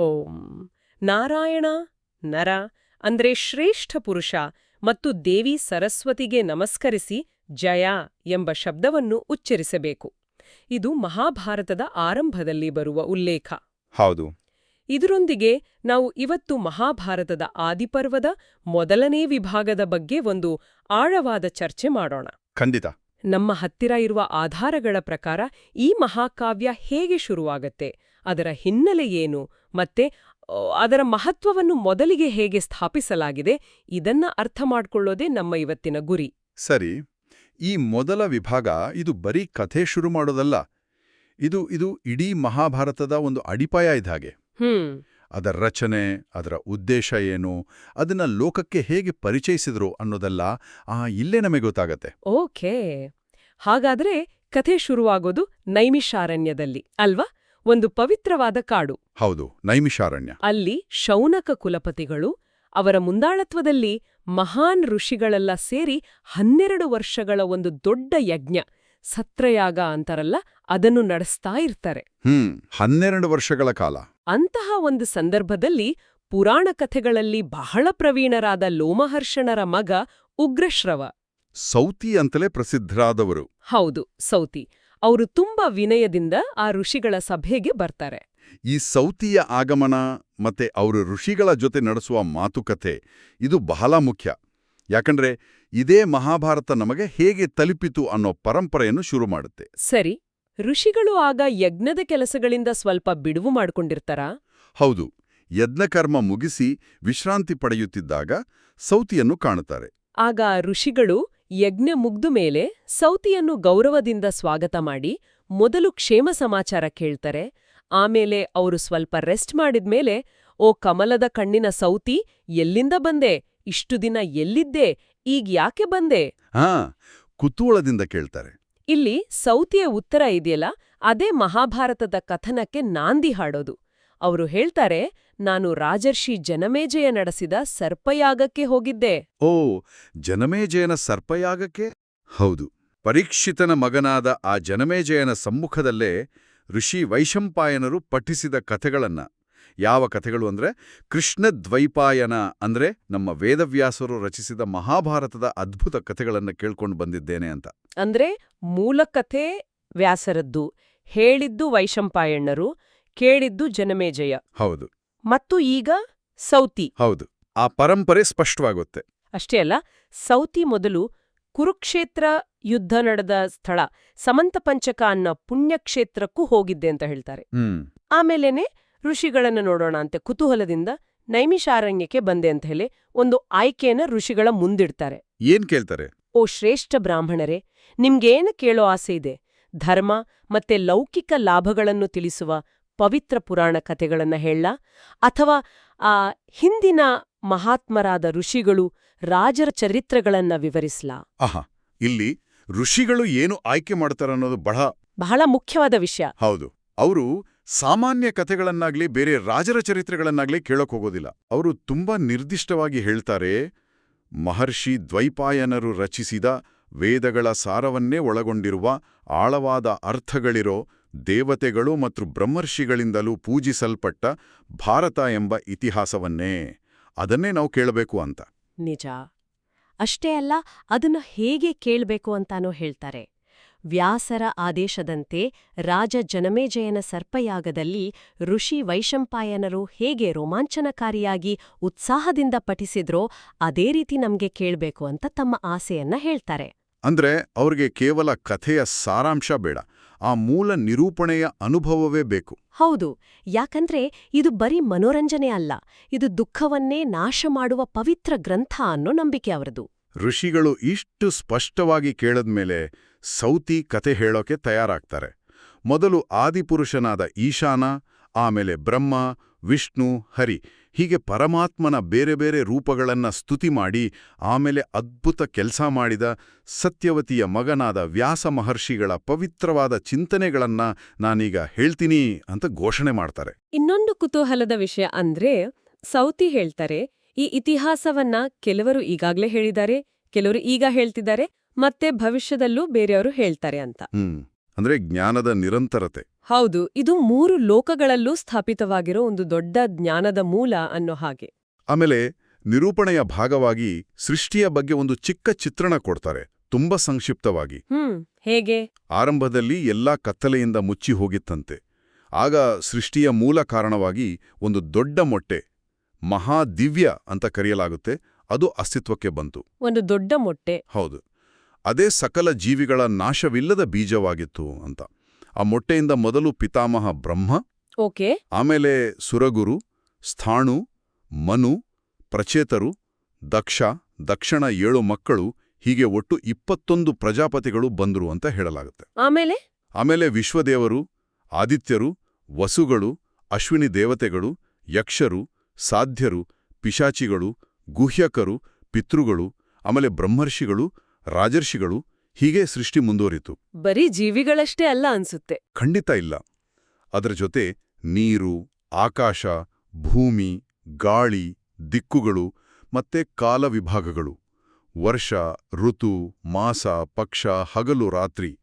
ಓಂ. ನಾರಾಯಣ ನರ ಅಂದ್ರೆ ಶ್ರೇಷ್ಠ ಪುರುಷ ಮತ್ತು ದೇವಿ ಸರಸ್ವತಿಗೆ ನಮಸ್ಕರಿಸಿ ಜಯ ಎಂಬ ಶಬ್ದವನ್ನು ಉಚ್ಚರಿಸಬೇಕು. ಇದು ಮಹಾಭಾರತದ ಆರಂಭದಲ್ಲಿ ಬರುವ ಉಲ್ಲೇಖ. ಹೌದು. ಇದರೊಂದಿಗೆ ನಾವು ಇವತ್ತು ಮಹಾಭಾರತದ ಆದಿಪರ್ವದ ಮೊದಲನೇ ವಿಭಾಗದ ಬಗ್ಗೆ ಒಂದು ಆಳವಾದ ಚರ್ಚೆ ಮಾಡೋಣ. ಖಂಡಿತ. ನಮ್ಮ ಹತ್ತಿರ ಇರುವ ಆಧಾರಗಳ ಪ್ರಕಾರ ಈ ಮಹಾಕಾವ್ಯ ಹೇಗೆ ಶುರುವಾಗತ್ತೆ ಅದರ ಹಿನ್ನೆಲೆ ಏನು ಮತ್ತೆ ಅದರ ಮಹತ್ವವನ್ನು ಮೊದಲಿಗೆ ಹೇಗೆ ಸ್ಥಾಪಿಸಲಾಗಿದೆ ಇದನ್ನ ಅರ್ಥ ಮಾಡಿಕೊಳ್ಳೋದೇ ನಮ್ಮ ಇವತ್ತಿನ ಗುರಿ. ಸರಿ ಈ ಮೊದಲ ವಿಭಾಗ ಇದು ಬರೀ ಕಥೆ ಶುರು ಮಾಡೋದಲ್ಲ ಇದು ಇದು ಇಡೀ ಮಹಾಭಾರತದ ಒಂದು ಅಡಿಪಾಯ ಇದ್ದ ಹ್ಮ್. ಅದರ ರಚನೆ ಅದರ ಉದ್ದೇಶ ಏನು ಅದನ್ನ ಲೋಕಕ್ಕೆ ಹೇಗೆ ಪರಿಚಯಿಸಿದ್ರು ಅನ್ನೋದೆಲ್ಲ ಆ ಇಲ್ಲೇ ನಮಗೆ ಗೊತ್ತಾಗತ್ತೆ. ಓಕೆ ಹಾಗಾದ್ರೆ ಕಥೆ ಶುರುವಾಗೋದು ನೈಮಿಷಾರಣ್ಯದಲ್ಲಿ ಅಲ್ವಾ? ಒಂದು ಪವಿತ್ರವಾದ ಕಾಡು. ಹೌದು ನೈಮಿಷಾರಣ್ಯ. ಅಲ್ಲಿ ಶೌನಕ ಕುಲಪತಿಗಳು ಅವರ ಮುಂದಾಳತ್ವದಲ್ಲಿ ಮಹಾನ್ ಋಷಿಗಳೆಲ್ಲ ಸೇರಿ ಹನ್ನೆರಡು ವರ್ಷಗಳ ಒಂದು ದೊಡ್ಡ ಯಜ್ಞ ಸತ್ರಯಾಗ ಅಂತಾರಲ್ಲ ಅದನ್ನು ನಡೆಸ್ತಾ ಇರ್ತಾರೆ. ಹ್ಮ್ ಹನ್ನೆರಡು ವರ್ಷಗಳ ಕಾಲ. ಅಂತಹ ಒಂದು ಸಂದರ್ಭದಲ್ಲಿ ಪುರಾಣ ಕಥೆಗಳಲ್ಲಿ ಬಹಳ ಪ್ರವೀಣರಾದ ಲೋಮಹರ್ಷಣರ ಮಗ ಉಗ್ರಶ್ರವ. ಸೌತಿ ಅಂತಲೇ ಪ್ರಸಿದ್ಧರಾದವರು. ಹೌದು ಸೌತಿ. ಅವರು ತುಂಬಾ ವಿನಯದಿಂದ ಆ ಋಷಿಗಳ ಸಭೆಗೆ ಬರ್ತಾರೆ. ಈ ಸೌತಿಯ ಆಗಮನ ಮತ್ತೆ ಅವರು ಋಷಿಗಳ ಜೊತೆ ನಡೆಸುವ ಮಾತುಕತೆ ಇದು ಬಹಳ ಮುಖ್ಯ. ಯಾಕಂದ್ರೆ ಇದೇ ಮಹಾಭಾರತ ನಮಗೆ ಹೇಗೆ ತಲುಪಿತು ಅನ್ನೋ ಪರಂಪರೆಯನ್ನು ಶುರು ಮಾಡುತ್ತೆ. ಸರಿ ಋಷಿಗಳು ಆಗ ಯಜ್ಞದ ಕೆಲಸಗಳಿಂದ ಸ್ವಲ್ಪ ಬಿಡುವು ಮಾಡ್ಕೊಂಡಿರ್ತಾರಾ? ಹೌದು ಯಜ್ಞಕರ್ಮ ಮುಗಿಸಿ ವಿಶ್ರಾಂತಿ ಪಡೆಯುತ್ತಿದ್ದಾಗ ಸೌತಿಯನ್ನು ಕಾಣುತ್ತಾರೆ. ಆಗ ಋಷಿಗಳು ಯಜ್ಞ ಮುಗ್ದು ಮೇಲೆ ಸೌತಿಯನ್ನು ಗೌರವದಿಂದ ಸ್ವಾಗತ ಮಾಡಿ ಮೊದಲು ಕ್ಷೇಮ ಸಮಾಚಾರ ಕೇಳ್ತಾರೆ ಆಮೇಲೆ ಅವರು ಸ್ವಲ್ಪ ರೆಸ್ಟ್ ಮಾಡಿದ್ಮೇಲೆ ಓ ಕಮಲದ ಕಣ್ಣಿನ ಸೌತಿ ಎಲ್ಲಿಂದ ಬಂದೆ? ಇಷ್ಟು ದಿನ ಎಲ್ಲಿದ್ದೆ? ಈಗ ಯಾಕೆ ಬಂದೆ? ಹಾ ಕುತೂಹಳದಿಂದ ಕೇಳ್ತಾರೆ. ಇಲ್ಲಿ ಸೌತಿಯ ಉತ್ತರ ಇದೆಯಲ್ಲ ಅದೇ ಮಹಾಭಾರತದ ಕಥನಕ್ಕೆ ನಾಂದಿ ಹಾಡೋದು. ಅವರು ಹೇಳ್ತಾರೆ ನಾನು ರಾಜರ್ಷಿ ಜನಮೇಜಯ ನಡೆಸಿದ ಸರ್ಪಯಾಗಕ್ಕೆ ಹೋಗಿದ್ದೆ. ಓ ಜನಮೇಜಯನ ಸರ್ಪಯಾಗಕ್ಕೆ? ಹೌದು. ಪರೀಕ್ಷಿತನ ಮಗನಾದ ಆ ಜನಮೇಜಯನ ಸಮ್ಮುಖದಲ್ಲೇ ಋಷಿ ವೈಶಂಪಾಯನರು ಪಠಿಸಿದ ಕಥೆಗಳನ್ನ. ಯಾವ ಕಥೆಗಳು ಅಂದ್ರೆ ಕೃಷ್ಣದ್ವೈಪಾಯನ ಅಂದ್ರೆ ನಮ್ಮ ವೇದವ್ಯಾಸರು ರಚಿಸಿದ ಮಹಾಭಾರತದ ಅದ್ಭುತ ಕಥೆಗಳನ್ನು ಕೇಳ್ಕೊಂಡು ಬಂದಿದ್ದೇನೆ ಅಂತ. ಅಂದ್ರೆ ಮೂಲಕಥೆ ವ್ಯಾಸರದ್ದು ಹೇಳಿದ್ದು ವೈಶಂಪಾಯಣ್ಣರು ಕೇಳಿದ್ದು ಜನಮೇಜಯ. ಹೌದು. ಮತ್ತು ಈಗ ಸೌತಿ. ಹೌದು ಆ ಪರಂಪರೆ ಸ್ಪಷ್ಟವಾಗುತ್ತೆ. ಅಷ್ಟೇ ಅಲ್ಲ ಸೌತಿ ಮೊದಲು ಕುರುಕ್ಷೇತ್ರ ಯುದ್ಧ ನಡೆದ ಸ್ಥಳ ಸಮಂತ ಸಮಂತಪಂಚಕ ಅನ್ನೋ ಪುಣ್ಯಕ್ಷೇತ್ರಕ್ಕೂ ಹೋಗಿದ್ದೆ ಅಂತ ಹೇಳ್ತಾರೆ. ಆಮೇಲೆನೆ ಆಮೇಲೇನೆ ಋಷಿಗಳನ್ನು ನೋಡೋಣ ಅಂತೆ ಕುತೂಹಲದಿಂದ ನೈಮಿಷಾರಣ್ಯಕ್ಕೆ ಬಂದೆ ಅಂತ ಹೇಳಿ ಒಂದು ಆಯ್ಕೆಯನ್ನ ಋಷಿಗಳ ಮುಂದಿಡ್ತಾರೆ. ಏನ್ ಕೇಳ್ತಾರೆ? ಓ ಶ್ರೇಷ್ಠ ಬ್ರಾಹ್ಮಣರೇ ನಿಮ್ಗೇನು ಕೇಳೋ ಆಸೆ ಇದೆ? ಧರ್ಮ ಮತ್ತೆ ಲೌಕಿಕ ಲಾಭಗಳನ್ನು ತಿಳಿಸುವ ಪವಿತ್ರ ಪುರಾಣ ಕಥೆಗಳನ್ನ ಹೇಳ ಅಥವಾ ಆ ಹಿಂದಿನ ಮಹಾತ್ಮರಾದ ಋಷಿಗಳು ರಾಜರ ಚರಿತ್ರೆಗಳನ್ನ ವಿವರಿಸ್ಲಾ? ಆಹಾ ಇಲ್ಲಿ ಋಷಿಗಳು ಏನು ಆಯ್ಕೆ ಮಾಡ್ತಾರನ್ನೋದು ಬಹಳ ಬಹಳ ಮುಖ್ಯವಾದ ವಿಷಯ. ಹೌದು ಅವರು ಸಾಮಾನ್ಯ ಕಥೆಗಳನ್ನಾಗ್ಲಿ ಬೇರೆ ರಾಜರ ಚರಿತ್ರೆಗಳನ್ನಾಗ್ಲಿ ಕೇಳಕ್ ಹೋಗೋದಿಲ್ಲ. ಅವರು ತುಂಬಾ ನಿರ್ದಿಷ್ಟವಾಗಿ ಹೇಳ್ತಾರೆ ಮಹರ್ಷಿ ದ್ವೈಪಾಯನರು ರಚಿಸಿದ ವೇದಗಳ ಸಾರವನ್ನೇ ಒಳಗೊಂಡಿರುವ ಆಳವಾದ ಅರ್ಥಗಳಿರೋ ದೇವತೆಗಳು ಮತ್ತು ಬ್ರಹ್ಮರ್ಷಿಗಳಿಂದಲೂ ಪೂಜಿಸಲ್ಪಟ್ಟ ಭಾರತ ಎಂಬ ಇತಿಹಾಸವನ್ನೇ ಅದನ್ನೇ ನಾವು ಕೇಳಬೇಕು ಅಂತ. ನಿಜ. ಅಷ್ಟೇ ಅಲ್ಲ ಅದನ್ನ ಹೇಗೆ ಕೇಳಬೇಕು ಅಂತಾನೂ ಹೇಳ್ತಾರೆ. ವ್ಯಾಸರ ಆದೇಶದಂತೆ ರಾಜ ಜನಮೇಜಯನ ಸರ್ಪಯಾಗದಲ್ಲಿ ಋಷಿ ವೈಶಂಪಾಯನರು ಹೇಗೆ ರೋಮಾಂಚನಕಾರಿಯಾಗಿ ಉತ್ಸಾಹದಿಂದ ಪಠಿಸಿದ್ರೋ ಅದೇ ರೀತಿ ನಮ್ಗೆ ಕೇಳಬೇಕು ಅಂತ ತಮ್ಮ ಆಸೆಯನ್ನ ಹೇಳ್ತಾರೆ. ಅಂದ್ರೆ ಅವ್ರಿಗೆ ಕೇವಲ ಕಥೆಯ ಸಾರಾಂಶ ಬೇಡ. ಆ ಮೂಲ ನಿರೂಪಣೆಯ ಅನುಭವವೇ ಬೇಕು. ಹೌದು ಯಾಕಂದ್ರೆ ಇದು ಬರೀ ಮನೋರಂಜನೆ ಅಲ್ಲ ಇದು ದುಃಖವನ್ನೇ ನಾಶ ಮಾಡುವ ಪವಿತ್ರ ಗ್ರಂಥ ಅನ್ನೋ ನಂಬಿಕೆ ಅವರದು ಋಷಿಗಳು ಇಷ್ಟು ಸ್ಪಷ್ಟವಾಗಿ ಕೇಳದ್ಮೇಲೆ ಸೌತಿ ಕತೆ ಹೇಳೋಕೆ ತಯಾರಾಗ್ತಾರೆ. ಮೊದಲು ಆದಿಪುರುಷನಾದ ಈಶಾನ ಆಮೇಲೆ ಬ್ರಹ್ಮ ವಿಷ್ಣು ಹರಿ ಹೀಗೆ ಪರಮಾತ್ಮನ ಬೇರೆ ಬೇರೆ ರೂಪಗಳನ್ನ ಸ್ತುತಿ ಮಾಡಿ ಆಮೇಲೆ ಅದ್ಭುತ ಕೆಲಸ ಮಾಡಿದ ಸತ್ಯವತಿಯ ಮಗನಾದ ವ್ಯಾಸ ಮಹರ್ಷಿಗಳ ಪವಿತ್ರವಾದ ಚಿಂತನೆಗಳನ್ನ ನಾನೀಗ ಹೇಳ್ತೀನಿ ಅಂತ ಘೋಷಣೆ ಮಾಡ್ತಾರೆ. ಇನ್ನೊಂದು ಕುತೂಹಲದ ವಿಷಯ ಅಂದ್ರೆ ಸೌತಿ ಹೇಳ್ತಾರೆ ಈ ಇತಿಹಾಸವನ್ನ ಕೆಲವರು ಈಗಾಗ್ಲೇ ಹೇಳಿದ್ದಾರೆ ಕೆಲವರು ಈಗ ಹೇಳ್ತಿದ್ದಾರೆ ಮತ್ತೆ ಭವಿಷ್ಯದಲ್ಲೂ ಬೇರೆಯವರು ಹೇಳ್ತಾರೆ ಅಂತ. ಹ್ಮ್. ಅಂದ್ರೆ ಜ್ಞಾನದ ನಿರಂತರತೆ. ಹೌದು ಇದು ಮೂರು ಲೋಕಗಳಲ್ಲೂ ಸ್ಥಾಪಿತವಾಗಿರೋ ಒಂದು ದೊಡ್ಡ ಜ್ಞಾನದ ಮೂಲ ಅನ್ನೋ ಹಾಗೆ. ಆಮೇಲೆ ನಿರೂಪಣೆಯ ಭಾಗವಾಗಿ ಸೃಷ್ಟಿಯ ಬಗ್ಗೆ ಒಂದು ಚಿಕ್ಕ ಚಿತ್ರಣ ಕೊಡ್ತಾರೆ ತುಂಬಾ ಸಂಕ್ಷಿಪ್ತವಾಗಿ. ಹ್ಮ್ ಹೇಗೆ? ಆರಂಭದಲ್ಲಿ ಎಲ್ಲಾ ಕತ್ತಲೆಯಿಂದ ಮುಚ್ಚಿ ಹೋಗಿತ್ತಂತೆ. ಆಗ ಸೃಷ್ಟಿಯ ಮೂಲ ಕಾರಣವಾಗಿ ಒಂದು ದೊಡ್ಡ ಮೊಟ್ಟೆ ಮಹಾದಿವ್ಯ ಅಂತ ಕರೆಯಲಾಗುತ್ತೆ ಅದು ಅಸ್ತಿತ್ವಕ್ಕೆ ಬಂತು. ಒಂದು ದೊಡ್ಡ ಮೊಟ್ಟೆ. ಹೌದು. ಅದೇ ಸಕಲ ಜೀವಿಗಳ ನಾಶವಿಲ್ಲದ ಬೀಜವಾಗಿತ್ತು ಅಂತ. ಆ ಮೊಟ್ಟೆಯಿಂದ ಮೊದಲು ಪಿತಾಮಹ ಬ್ರಹ್ಮ ಓಕೆ. ಆಮೇಲೆ ಸುರಗುರು ಸ್ಥಾಣು ಮನು ಪ್ರಚೇತರು ದಕ್ಷ ದಕ್ಷಿಣ ಏಳು ಮಕ್ಕಳು ಹೀಗೆ ಒಟ್ಟು ಇಪ್ಪತ್ತೊಂದು ಪ್ರಜಾಪತಿಗಳು ಬಂದರು ಅಂತ ಹೇಳಲಾಗುತ್ತೆ. ಆಮೇಲೆ? ಆಮೇಲೆ ವಿಶ್ವದೇವರು ಆದಿತ್ಯರು ವಸುಗಳು ಅಶ್ವಿನಿ ದೇವತೆಗಳು ಯಕ್ಷರು ಸಾಧ್ಯರು ಪಿಶಾಚಿಗಳು ಗುಹ್ಯಕರು ಪಿತೃಗಳು ಆಮೇಲೆ ಬ್ರಹ್ಮರ್ಷಿಗಳು ರಾಜರ್ಷಿಗಳು ಹೀಗೆ ಸೃಷ್ಟಿ ಮುಂದುವರಿತು. ಬರೀ ಜೀವಿಗಳಷ್ಟೇ ಅಲ್ಲ ಅನ್ಸುತ್ತೆ. ಖಂಡಿತ ಇಲ್ಲ. ಅದರ ಜೊತೆ ನೀರು ಆಕಾಶ ಭೂಮಿ ಗಾಳಿ ದಿಕ್ಕುಗಳು ಮತ್ತೆ ಕಾಲ ವಿಭಾಗಗಳು. ವರ್ಷ ಋತು ಮಾಸ ಪಕ್ಷ ಹಗಲು ರಾತ್ರಿ